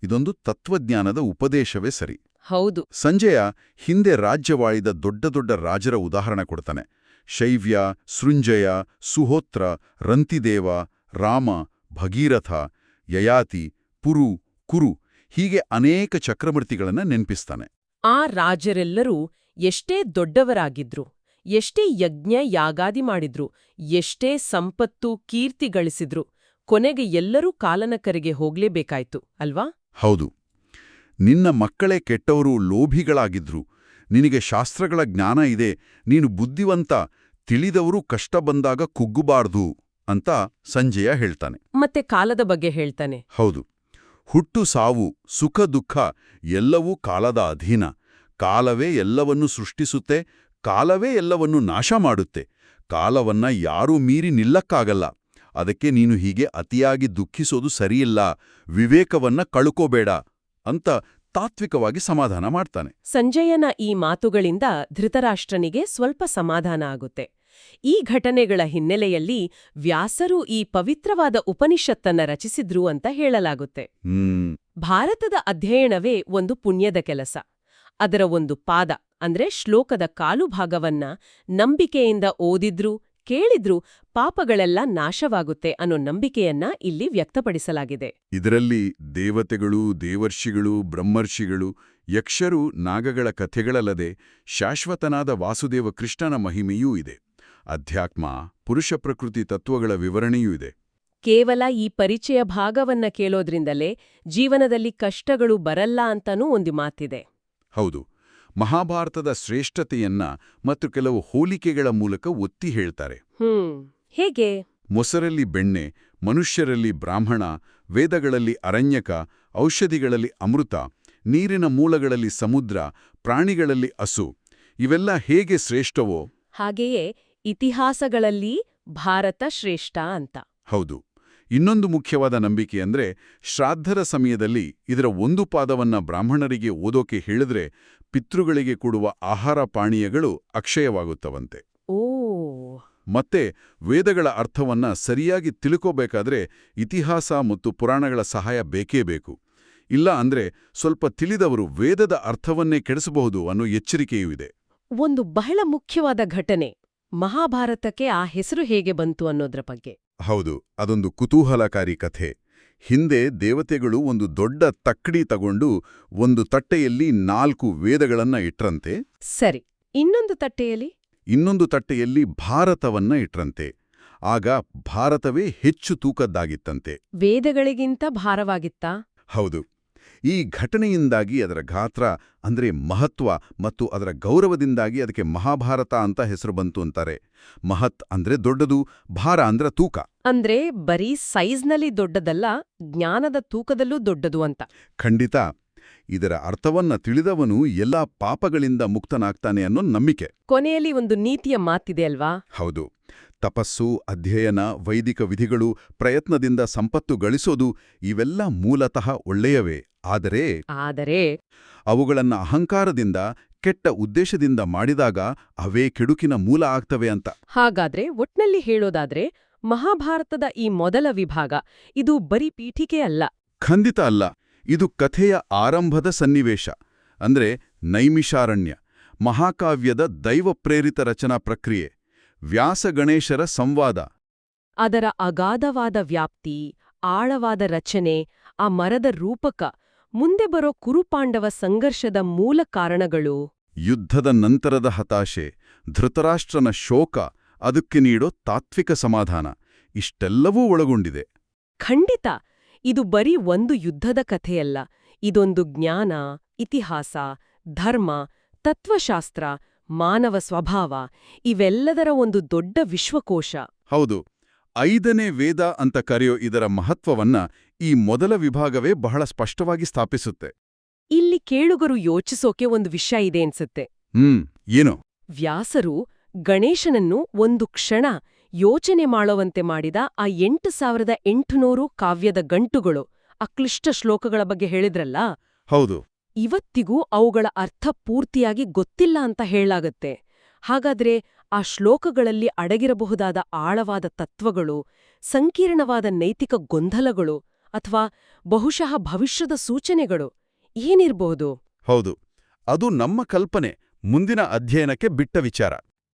ಇದೊಂದು ತತ್ವಜ್ಞಾನದ ಉಪದೇಶವೇ ಸರಿ. ಹೌದು. ಸಂಜಯ ಹಿಂದೆ ರಾಜ್ಯವಾಳಿದ ದೊಡ್ಡ ದೊಡ್ಡ ರಾಜರ ಉದಾಹರಣೆ ಕೊಡ್ತಾನೆ. ಶೈವ್ಯ ಸೃಂಜಯ ಸುಹೋತ್ರ ರಂತಿದೇವ ರಾಮ ಭಗೀರಥ ಯಯಾತಿ ಪುರು ಕುರು ಹೀಗೆ ಅನೇಕ ಚಕ್ರವರ್ತಿಗಳನ್ನ ನೆನಪಿಸ್ತಾನೆ. ಆ ರಾಜರೆಲ್ಲರೂ ಎಷ್ಟೇ ದೊಡ್ಡವರಾಗಿದ್ರು ಎಷ್ಟೇ ಯಜ್ಞ ಯಾಗಾದಿ ಮಾಡಿದ್ರು ಎಷ್ಟೇ ಸಂಪತ್ತು ಕೀರ್ತಿ ಗಳಿಸಿದ್ರು ಕೊನೆಗೆ ಎಲ್ಲರೂ ಕಾಲನಕರಿಗೆ ಹೋಗ್ಲೇಬೇಕಾಯ್ತು ಅಲ್ವಾ? ಹೌದು. ನಿನ್ನ ಮಕ್ಕಳೇ ಕೆಟ್ಟವರು ಲೋಭಿಗಳಾಗಿದ್ರು. ನಿನಗೆ ಶಾಸ್ತ್ರಗಳ ಜ್ಞಾನ ಇದೆ. ನೀನು ಬುದ್ಧಿವಂತ ತಿಳಿದವರು ಕಷ್ಟ ಬಂದಾಗ ಕುಗ್ಗುಬಾರ್ದು ಅಂತ ಸಂಜಯ ಹೇಳ್ತಾನೆ. ಮತ್ತೆ ಕಾಲದ ಬಗ್ಗೆ ಹೇಳ್ತಾನೆ. ಹೌದು. ಹುಟ್ಟು ಸಾವು ಸುಖ ದುಃಖ ಎಲ್ಲವೂ ಕಾಲದ ಅಧೀನ. ಕಾಲವೇ ಎಲ್ಲವನ್ನೂ ಸೃಷ್ಟಿಸುತ್ತೆ ಕಾಲವೇ ಎಲ್ಲವನ್ನೂ ನಾಶ ಮಾಡುತ್ತೆ. ಕಾಲವನ್ನ ಯಾರೂ ಮೀರಿ ನಿಲ್ಲಕ್ಕಾಗಲ್ಲ. ಅದಕ್ಕೆ ನೀನು ಹೀಗೆ ಅತಿಯಾಗಿ ದುಃಖಿಸೋದು ಸರಿಯಿಲ್ಲ. ವಿವೇಕವನ್ನ ಕಳ್ಕೋಬೇಡ. ಅಂತ ತಾತ್ವಿಕವಾಗಿ ಸಮಾಧಾನ ಮಾಡ್ತಾನೆ. ಸಂಜಯನ ಈ ಮಾತುಗಳಿಂದ ಧೃತರಾಷ್ಟ್ರನಿಗೆ ಸ್ವಲ್ಪ ಸಮಾಧಾನ ಆಗುತ್ತೆ. ಈ ಘಟನೆಗಳ ಹಿನ್ನೆಲೆಯಲ್ಲಿ ವ್ಯಾಸರು ಈ ಪವಿತ್ರವಾದ ಉಪನಿಷತ್ತನ್ನ ರಚಿಸಿದ್ರು ಅಂತ ಹೇಳಲಾಗುತ್ತೆ. ಭಾರತದ ಅಧ್ಯಯನವೇ ಒಂದು ಪುಣ್ಯದ ಕೆಲಸ. ಅದರ ಒಂದು ಪಾದ ಅಂದ್ರೆ ಶ್ಲೋಕದ ಕಾಲುಭಾಗವನ್ನ ನಂಬಿಕೆಯಿಂದ ಓದಿದ್ರು ಕೇಳಿದ್ರು ಪಾಪಗಳೆಲ್ಲ ನಾಶವಾಗುತ್ತೆ ಅನ್ನೋ ನಂಬಿಕೆಯನ್ನ ಇಲ್ಲಿ ವ್ಯಕ್ತಪಡಿಸಲಾಗಿದೆ. ಇದರಲ್ಲಿ ದೇವತೆಗಳು ದೇವರ್ಷಿಗಳು ಬ್ರಹ್ಮರ್ಷಿಗಳು ಯಕ್ಷರು ನಾಗಗಳ ಕಥೆಗಳಲ್ಲದೆ ಶಾಶ್ವತನಾದ ವಾಸುದೇವ ಕೃಷ್ಣನ ಮಹಿಮೆಯೂ ಇದೆ. ಅಧ್ಯಾತ್ಮ ಪುರುಷ ಪ್ರಕೃತಿ ತತ್ವಗಳ ವಿವರಣೆಯೂ ಇದೆ. ಕೇವಲ ಈ ಪರಿಚಯ ಭಾಗವನ್ನ ಕೇಳೋದ್ರಿಂದಲೇ ಜೀವನದಲ್ಲಿ ಕಷ್ಟಗಳು ಬರಲ್ಲ ಅಂತಾನೂ ಒಂದು ಮಾತಿದೆ. ಹೌದು. ಮಹಾಭಾರತದ ಶ್ರೇಷ್ಠತೆಯನ್ನ ಮತ್ತು ಕೆಲವು ಹೋಲಿಕೆಗಳ ಮೂಲಕ ಒತ್ತಿ ಹೇಳ್ತಾರೆ. ಹೇಗೆ? ಮೊಸರಲ್ಲಿ ಬೆಣ್ಣೆ ಮನುಷ್ಯರಲ್ಲಿ ಬ್ರಾಹ್ಮಣ ವೇದಗಳಲ್ಲಿ ಅರಣ್ಯಕ ಔಷಧಿಗಳಲ್ಲಿ ಅಮೃತ ನೀರಿನ ಮೂಲಗಳಲ್ಲಿ ಸಮುದ್ರ ಪ್ರಾಣಿಗಳಲ್ಲಿ ಹಸು ಇವೆಲ್ಲ ಹೇಗೆ ಶ್ರೇಷ್ಠವೋ? ಹಾಗೆಯೇ ಇತಿಹಾಸಗಳಲ್ಲಿ ಭಾರತ ಶ್ರೇಷ್ಠ ಅಂತ. ಹೌದು. ಇನ್ನೊಂದು ಮುಖ್ಯವಾದ ನಂಬಿಕೆ ಅಂದ್ರೆ ಶ್ರಾದ್ದರ ಸಮಯದಲ್ಲಿ ಇದರ ಒಂದು ಪಾದವನ್ನ ಬ್ರಾಹ್ಮಣರಿಗೆ ಓದೋಕೆ ಹೇಳಿದ್ರೆ ಪಿತೃಗಳಿಗೆ ಕೊಡುವ ಆಹಾರ ಪಾನೀಯಗಳು ಅಕ್ಷಯವಾಗುತ್ತವಂತೆ. ಓ. ಮತ್ತೆ ವೇದಗಳ ಅರ್ಥವನ್ನ ಸರಿಯಾಗಿ ತಿಳ್ಕೋಬೇಕಾದ್ರೆ ಇತಿಹಾಸ ಮತ್ತು ಪುರಾಣಗಳ ಸಹಾಯ ಬೇಕೇ ಬೇಕು. ಇಲ್ಲ ಅಂದ್ರೆ ಸ್ವಲ್ಪ ತಿಳಿದವರು ವೇದದ ಅರ್ಥವನ್ನೇ ಕೆಡಿಸಬಹುದು ಅನ್ನೋ ಎಚ್ಚರಿಕೆಯೂ ಇದೆ. ಒಂದು ಬಹಳ ಮುಖ್ಯವಾದ ಘಟನೆ ಮಹಾಭಾರತಕ್ಕೆ ಆ ಹೆಸರು ಹೇಗೆ ಬಂತು ಅನ್ನೋದ್ರ ಬಗ್ಗೆ. ಹೌದು ಅದೊಂದು ಕುತೂಹಲಕಾರಿ ಕಥೆ. ಹಿಂದೆ ದೇವತೆಗಳು ಒಂದು ದೊಡ್ಡ ತಕ್ಕಡಿ ತಗೊಂಡು ಒಂದು ತಟ್ಟೆಯಲ್ಲಿ ನಾಲ್ಕು ವೇದಗಳನ್ನ ಇಟ್ರಂತೆ. ಸರಿ ಇನ್ನೊಂದು ತಟ್ಟೆಯಲ್ಲಿ? ಇನ್ನೊಂದು ತಟ್ಟೆಯಲ್ಲಿ ಭಾರತವನ್ನ ಇಟ್ರಂತೆ. ಆಗ ಭಾರತವೇ ಹೆಚ್ಚು ತೂಕದ್ದಾಗಿತ್ತಂತೆ. ವೇದಗಳಿಗಿಂತ ಭಾರವಾಗಿತ್ತಾ? ಹೌದು. ಈ ಘಟನೆಯಿಂದಾಗಿ ಅದರ ಗಾತ್ರ ಅಂದ್ರೆ ಮಹತ್ವ ಮತ್ತು ಅದರ ಗೌರವದಿಂದಾಗಿ ಅದಕ್ಕೆ ಮಹಾಭಾರತ ಅಂತ ಹೆಸರು ಬಂತು ಅಂತಾರೆ. ಮಹತ್ ಅಂದ್ರೆ ದೊಡ್ಡದು ಭಾರ ಅಂದ್ರೆ ತೂಕ. ಅಂದ್ರೆ ಬರೀ ಸೈಜ್ನಲ್ಲಿ ದೊಡ್ಡದಲ್ಲ ಜ್ಞಾನದ ತೂಕದಲ್ಲೂ ದೊಡ್ಡದು ಅಂತ. ಖಂಡಿತ. ಇದರ ಅರ್ಥವನ್ನ ತಿಳಿದವನು ಎಲ್ಲಾ ಪಾಪಗಳಿಂದ ಮುಕ್ತನಾಗ್ತಾನೆ ಅನ್ನೋ ನಂಬಿಕೆ. ಕೊನೆಯಲ್ಲಿ ಒಂದು ನೀತಿಯ ಮಾತಿದೆ ಅಲ್ವಾ? ಹೌದು. ತಪಸ್ಸು ಅಧ್ಯಯನ ವೈದಿಕ ವಿಧಿಗಳು ಪ್ರಯತ್ನದಿಂದ ಸಂಪತ್ತು ಗಳಿಸೋದು ಇವೆಲ್ಲ ಮೂಲತಃ ಒಳ್ಳೆಯವೇ? ಆದರೆ ಆದರೆ ಅವುಗಳನ್ನ ಅಹಂಕಾರದಿಂದ ಕೆಟ್ಟ ಉದ್ದೇಶದಿಂದ ಮಾಡಿದಾಗ ಅವೇ ಕೆಡುಕಿನ ಮೂಲ ಆಗ್ತವೆ ಅಂತ. ಹಾಗಾದ್ರೆ ಒಟ್ನಲ್ಲಿ ಹೇಳೋದಾದ್ರೆ ಮಹಾಭಾರತದ ಈ ಮೊದಲ ವಿಭಾಗ ಇದು ಬರೀ ಪೀಠಿಕೆ ಅಲ್ಲ. ಖಂಡಿತ ಅಲ್ಲ. ಇದು ಕಥೆಯ ಆರಂಭದ ಸನ್ನಿವೇಶ. ಅಂದ್ರೆ ನೈಮಿಷಾರಣ್ಯ ಮಹಾಕಾವ್ಯದ ದೈವಪ್ರೇರಿತ ರಚನಾ ಪ್ರಕ್ರಿಯೆ. ವ್ಯಾಸ ಗಣೇಶರ ಸಂವಾದ. ಅದರ ಅಗಾಧವಾದ ವ್ಯಾಪ್ತಿ ಆಳವಾದ ರಚನೆ ಆ ಮರದ ರೂಪಕ ಮುಂದೆ ಬರೋ ಕುರುಪಾಂಡವ ಸಂಘರ್ಷದ ಮೂಲ ಕಾರಣಗಳು. ಯುದ್ಧದ ನಂತರದ ಹತಾಶೆ ಧೃತರಾಷ್ಟ್ರನ ಶೋಕ ಅದಕ್ಕೆ ನೀಡೋ ತಾತ್ವಿಕ ಸಮಾಧಾನ ಇಷ್ಟೆಲ್ಲವೂ ಒಳಗೊಂಡಿದೆ. ಖಂಡಿತ ಇದು ಬರೀ ಒಂದು ಯುದ್ಧದ ಕಥೆಯಲ್ಲ ಇದೊಂದು ಜ್ಞಾನ ಇತಿಹಾಸ ಧರ್ಮ ತತ್ವಶಾಸ್ತ್ರ ಮಾನವ ಸ್ವಭಾವ ಇವೆಲ್ಲದರ ಒಂದು ದೊಡ್ಡ ವಿಶ್ವಕೋಶ. ಹೌದು ಐದನೇ ವೇದ ಅಂತ ಕರೆಯೋ ಇದರ ಮಹತ್ವವನ್ನ ಈ ಮೊದಲ ವಿಭಾಗವೇ ಬಹಳ ಸ್ಪಷ್ಟವಾಗಿ ಸ್ಥಾಪಿಸುತ್ತೆ. ಇಲ್ಲಿ ಕೇಳುಗರು ಯೋಚಿಸೋಕೆ ಒಂದು ವಿಷಯ ಇದೆ ಅನ್ಸುತ್ತೆ. ಹ್ಮ್ ಏನು? ವ್ಯಾಸರು ಗಣೇಶನನ್ನು ಒಂದು ಕ್ಷಣ ಯೋಚನೆ ಮಾಡುವಂತೆ ಮಾಡಿದ ಆ ಎಂಟು ಸಾವಿರದ ಎಂಟುನೂರು ಕಾವ್ಯದ ಗಂಟುಗಳು ಅಕ್ಲಿಷ್ಟ ಕ್ಲಿಷ್ಟ ಶ್ಲೋಕಗಳ ಬಗ್ಗೆ ಹೇಳಿದ್ರಲ್ಲ? ಹೌದು. ಇವತ್ತಿಗೂ ಅವುಗಳ ಅರ್ಥ ಪೂರ್ತಿಯಾಗಿ ಗೊತ್ತಿಲ್ಲ ಅಂತ ಹೇಳಲಾಗತ್ತೆ. ಹಾಗಾದ್ರೆ ಆ ಶ್ಲೋಕಗಳಲ್ಲಿ ಅಡಗಿರಬಹುದಾದ ಆಳವಾದ ತತ್ವಗಳು, ಸಂಕೀರ್ಣವಾದ ನೈತಿಕ ಗೊಂದಲಗಳು ಅಥವಾ ಬಹುಶಃ ಭವಿಷ್ಯದ ಸೂಚನೆಗಳು ಏನಿರ್ಬಹುದು ಹೌದು, ಅದು ನಮ್ಮ ಕಲ್ಪನೆ ಮುಂದಿನ ಅಧ್ಯಯನಕ್ಕೆ ಬಿಟ್ಟ ವಿಚಾರ.